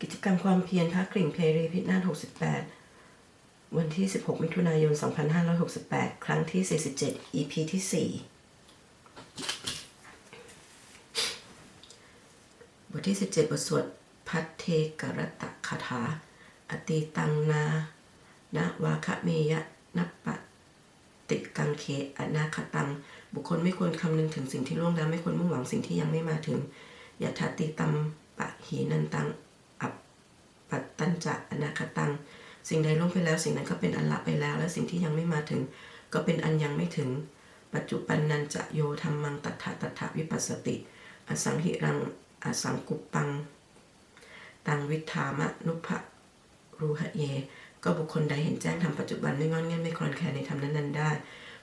กิจกรรมความเพียรพระกริ่งเพรีพิษนาถ68 วันที่ 16 มิถุนายน 2568 ครั้งที่ 47 EP ที่ 4 บทที่ 17 บทสวดพัทเทกรตะคาถา อติตังนานะวาคะเมยะนัปปะติกังเคอนาคตัง บุคคลไม่ควรคำนึงถึงสิ่งที่ล่วงแล้วไม่ควรมุ่งหวังสิ่งที่ยังไม่มาถึงยะทัตติตัมปะหีนันตัง ตตัญจะอนาคตัง สิ่งใดล่วงไปแล้ว สิ่งนั้นก็เป็นอันละไปแล้ว และสิ่งที่ยังไม่มาถึง ก็เป็นอันยังไม่ถึง ปัจจุบันนันจะโยธรรมังตัทธตัทธวิปัสสติ อสังหิรังอสังกุปปัง ตังวิธามะนุภะรูหะเย ก็บุคคลใดเห็นแจ้งทำปัจจุบันไม่งอนเงียนไม่คลอนแคลนในธรรมนั้นๆได้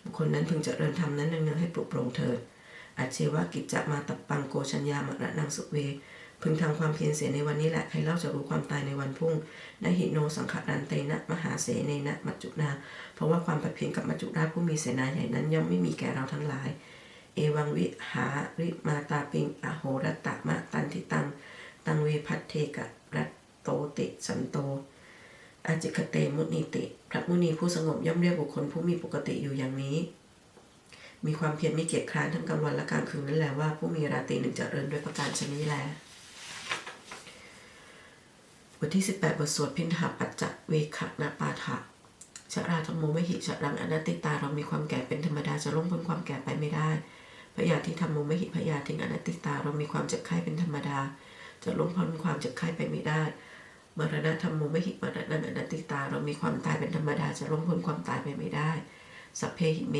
บุคคลนั้นพึงจะเริญธรรมนั้นเนืองๆให้ปลุกปลงเถิดอาเชวะกิจจะมาตับปังโกชัญญามะระนังสุเว พึงทำความเพียรเสียในวันนี้แหละใครเล่าจะรู้ความตายในวันพุ่งนหิโนสังขรันเตนะ มหาเสเนนะมัจจุนา เพราะว่าความผัดเพียรกับมัจจุราชผู้มีเสนาใหญ่นั้นย่อมไม่มีแก่เราทั้งหลาย เอวังวิหาริมาตาปิงอโหรตะมะตันทิตัง ตังเวพัทเทกะรัตโตติสันโตอาจิคเตมุนีติ พระมุนีผู้สงบย่อมเรียกบุคคลผู้มีปกติอยู่อย่างนี้ มีความเพียรไม่เกียจคร้านทั้งกลางวันและกลางคืนนั่นแหละว่าผู้มีราตรีหนึ่งจเจริญด้วยประการชนี้แล บทที่ 18 บทสวดพินหาปัจจเวขะนาปาถะชราธรรมโมไม่หิชรังอนัตติตาเรามีความแก่เป็นธรรมดาจะล่วงพ้นความแก่ไปไม่ได้พยาธิธรรมโมไม่หิพยาธิอนัตติตาเรามีความเจ็บไข้เป็นธรรมดา จะล่วงพ้นความเจ็บไข้ไปไม่ได้มรณะธรรมโมไม่หิมรณะอนัตติตาเรามีความตายเป็นธรรมดาจะล่วงพ้นความตายไปไม่ได้สัพเพหิเม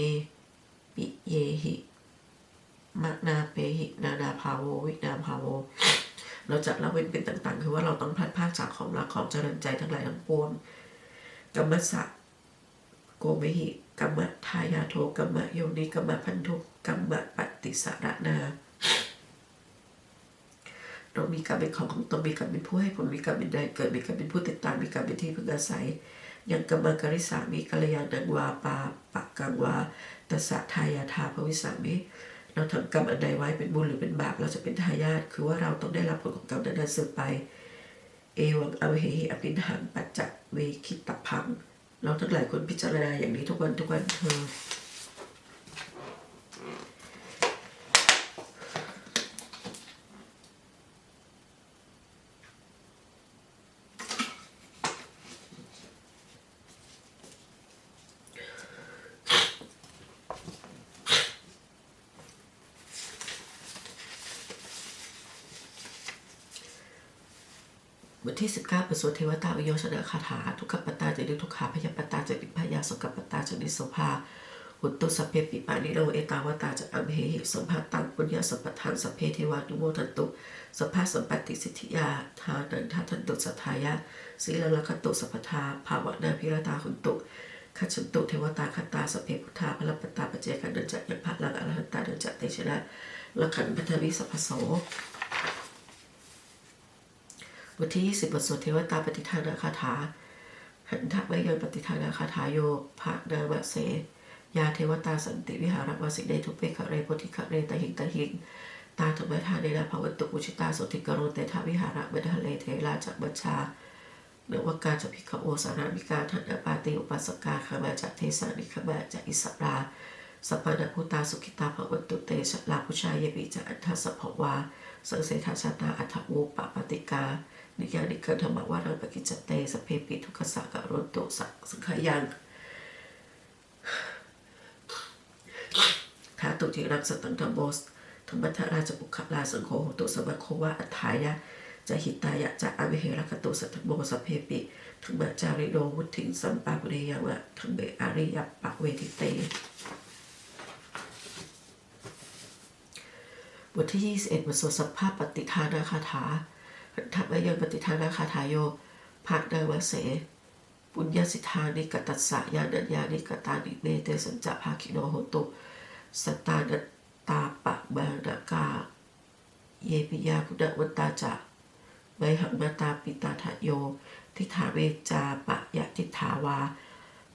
ปิเยหิมนาเปหินานาภาโววินาภาโว เราจะละเว้นเป็นต่างๆ คือว่าเราต้องพลัดพรากจากของรักของเจริญใจทั้งหลายทั้งปวงกัมมะสะโกเมหิกัมมะทายาโทกัมมะโยนิกัมมะพันธุกัมมะปฏิสารนาเรามีกรรมเป็นของของตนมีกรรมเป็นผู้ให้ผลมีกรรมเป็นใดเกิดมีกรรมเป็นผู้ติดตามมีกรรมเป็นที่พึ่งอาศัย ยังกรรมกริสามีกัลยาณังวาปาปะกังวาตสะทายาทาภวิสามิ เราทำกรรมอันใดไว้เป็นบุญหรือเป็นบาปเราจะเป็นทายาทคือว่าเราต้องได้รับผลของกรรมนั้นๆสืบไป เอวังอเวหิอภินหังปัจจเวคิตตพัง เราทั้งหลายคนพิจารณาอย่างนี้ทุกวันทุกวันเธอ บทที่ 19ประสวดเทวตาวิโยชนะคาถา ทุกขปตาจะดิทุกขาพยปตาจะดิพยาสกปตาจะดิโสภาหุตตุสพเพปิปานิโรเอตาวตาจะอัมเหหิสมภาตังปุญญาสัพพทานสัพเพเทวานุโมทันตุสัพพะสัมปติสิทธิยาทานันททันตุสัทธายะศีลลักตุสัพพทาภาวนาพิรตาหุนตุขัฉันตุเทวตาคตาสพเพพุทธาพลปตาปเจกันนันจะยัพพะลังอรหันตานันจะเตชนะละขันพัทวิสัพโส บทที่ 20 บทสวดเทวตาปฏิทานาคาถา หันทักไว้ยังปฏิทานาคาถาโยภะนามะเส ยาเทวตาสันติวิหารวาสิเดทุเปคะเรโพธิคะเรตหิงตหิงตาธรรมทานในนาภวันตุอุชิตาสติกโรเตทาวิหาระมณฑเลเทราจักบัญชาเนวกาจะพิกโอสารามิกาทันปาติอุปัสกาขมาจากเทสานิขมาจากอิสราสัปนาภูตาสุขิตาภวันตุเตชะลาพุชายเปิจะอันทัสภวาสังเสทาชาตาอัฏฐวูปปฏิกา นิยานิกันธรรมวารังปกิจจเตสเพปิทุกขสักะรนตุสักสังขยังทาตุจิรักสตังธรรมโมสธรรมทราชบุคคลาสังโฆโหตุสมัคโควะอัฏฐายะจะหิตายะจะอวิเหรคตุสัทธโมสเพปิธรรมจาริโนวุทิงสัมปาปุเรยังะธรรมเบอาริยปะเวทิเตบทที่ 21บทสวดสัพพะปฏิทานาคาถา ทัพไว้ยังปฏิทานาคาถาโยภาคนาวเส ปุญญาสิทธานิกตัสสะยานัญญานิกตานิเนเตสัญจะภาคิโนโหตุสตานัตตาปะมานากา เยปิยาคุณวันตาจะไมหังมาตาปิตาทะโย ทิฐาเวจาปะยะทิฐาวา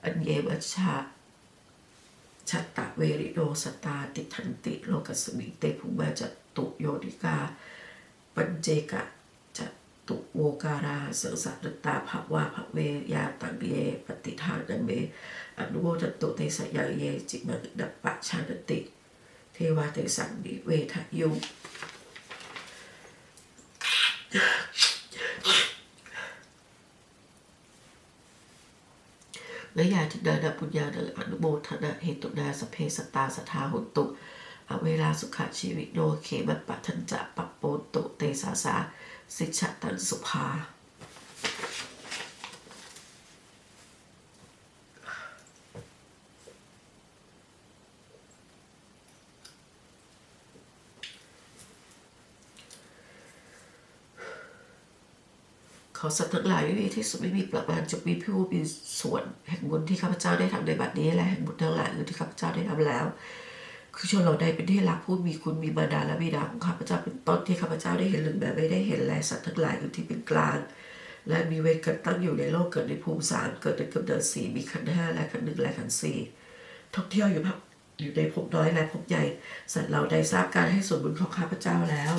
อันเยวัชชาชัตตะเวริโนสตาติทันติโลกัสมิงเตภุมาจตุโยนิกา ปัญเจกะ โวการาสังสารตาภะวาภะเวยาตังเยปฏิทานเมอนุโมทตุเตสยาเยจิมังดัปปะชานติ เทวาเตสังดิเวทะยุและยาทินานาปุญญาเนอนุโมทนาเหตุนาสเพสตาสทาหุตุอเวลาสุขชีวิโนเขมปะทันจะปะโปตุเตสาสา สิชะตันสุภา ขอสัตว์ทั้งหลายไม่มีที่สุดไม่มีประมาณจงมีผู้มีส่วนแห่งบุญที่ข้าพเจ้าได้ทำในบัดนี้และแห่งบุญทั้งหลายอื่นที่ข้าพเจ้าได้ทำแล้ว คือชนเราได้เป็นที่รักผู้มีคุณมีบรรดาและบิดาของข้าพเจ้าเป็นต้นที่ข้าพเจ้าได้เห็นหรือแบบไม่ได้เห็นแลสัตว์ทั้งหลายอื่ที่เป็นกลาง และมีเวรเกิดตั้งอยู่ในโลกเกิดในภูมิสามเกิดในกำเนิดสี่มีขันห้าและขันหนึ่งและขันสี่ท่องเที่ยวอยู่ภาคอยู่ในภพน้อยและภพใหญ่ สัตว์เราได้ทราบการให้ส่วนบุญของข้าพเจ้าแล้ว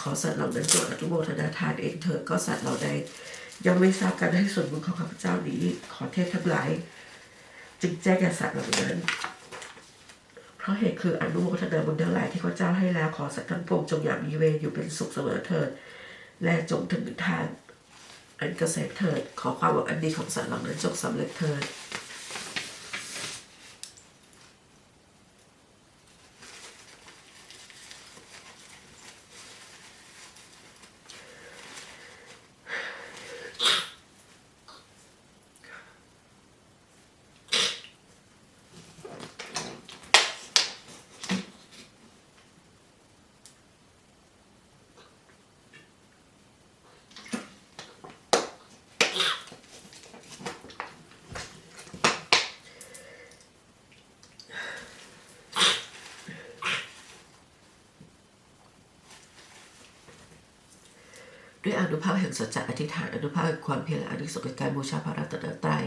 ขอสัตว์เหล่านั้นจงอนุโมทนาทานเองเถิดก็สัตว์เราใดยังไม่ทราบการให้ส่วนบุญของข้าพเจ้านี้ ขอเทพทั้งหลายจึงแจ้งแก่สัตว์เหล่านั้น เพราะเหตุคืออนุโมทนาบุญทั้งหลายที่พระเจ้าให้แล้วขอสัตว์ทั้งปวงจงอย่างมีเวรอยู่เป็นสุขเสมอเถิด และจงถึงทางอันเกษตรเถิด ขอความหวังอันดีของสัตว์เหล่านั้นจงสำเร็จเถิด ด้วยอนุภาพแห่งสัจจะอธิษฐานอนุภาพแห่งความเพียรและอนิสงส์แห่งการบูชาพระรัตนตรัย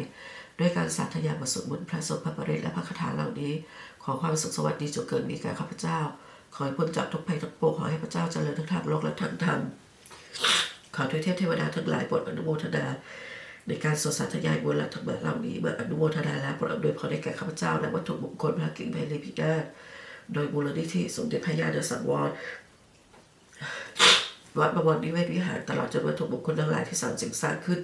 ด้วยการสาธยายบทสวดมนต์พระสงฆ์พระปริตและพระคาถาเหล่านี้ ขอความสุขสวัสดีจงเกิดมีแก่ข้าพเจ้า ขอให้พ้นจากทุกภัยทั้งปวงขอให้พระเจ้าเจริญทั้งทางโลกและทางธรรมขอทุกเทพเทวดาทั้งหลายโปรดอนุโมทนาในการสวดสาธยายบนหลักธรรมะเหล่านี้เมื่ออนุโมทนาแล้วโปรดอำนวยพรให้แก่ข้าพเจ้าและวัตถุมงคลพระกิ่งเพลพินาศโดยมูลนิธิสมเด็จพระญาณสังวร วัดบวรนิเวศวิหารตลอดจนวัตถุมงคลทั้งหลายที่สร้างสิ่งสร้างขึ้น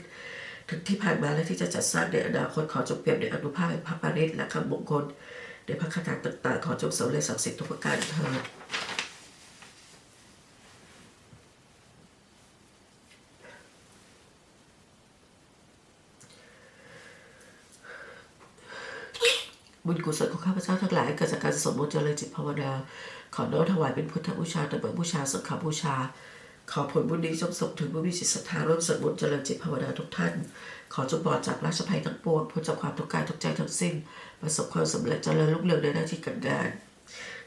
ทั้งที่ผ่านมาและที่จะจัดสร้างในอนาคตขอจงเปรียบในอนุภาพแห่งพระปาริตและคำมงคล ในพระคาถาต่างๆ ขอจงสำเร็จศักสิทธิ์ทุกประการเถิดบุญกุศลของข้าพเจ้าทั้งหลายเกิดจากการสมมติเจริญจิตภาวนา ขอน้อมถวายเป็นพุทธบูชาตบะบูชาสังฆบูชา ขอผลบุญนี้จงส่งถึงผู้มีจิตศรัทธาร่วมสวดมนต์เจริญจิตภาวนาทุกท่าน ขอจงปลอดจากราชภัยทั้งปวงพ้นจากความทุกข์กายทุกใจทั้งสิ้น ประสบความสำเร็จเจริญรุ่งเรืองในหน้าที่การงาน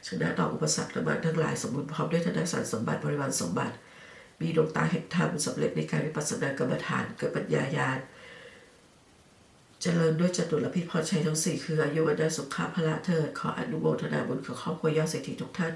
ชนะต่ออุปสรรคและมารทั้งหลายสมบูรณ์พร้อมด้วยธนสารสมบัติบริวารสมบัติ มีดวงตาเห็นธรรมสำเร็จในการวิปัสสนากรรมฐานเกิดปัญญาญาณเจริญด้วยจตุรพิพรชัยทั้งสี่คืออายุวันสุขภาพละเถิดขออนุโมทนาบุญของครอบครัวยอดเศรษฐีทุกท่าน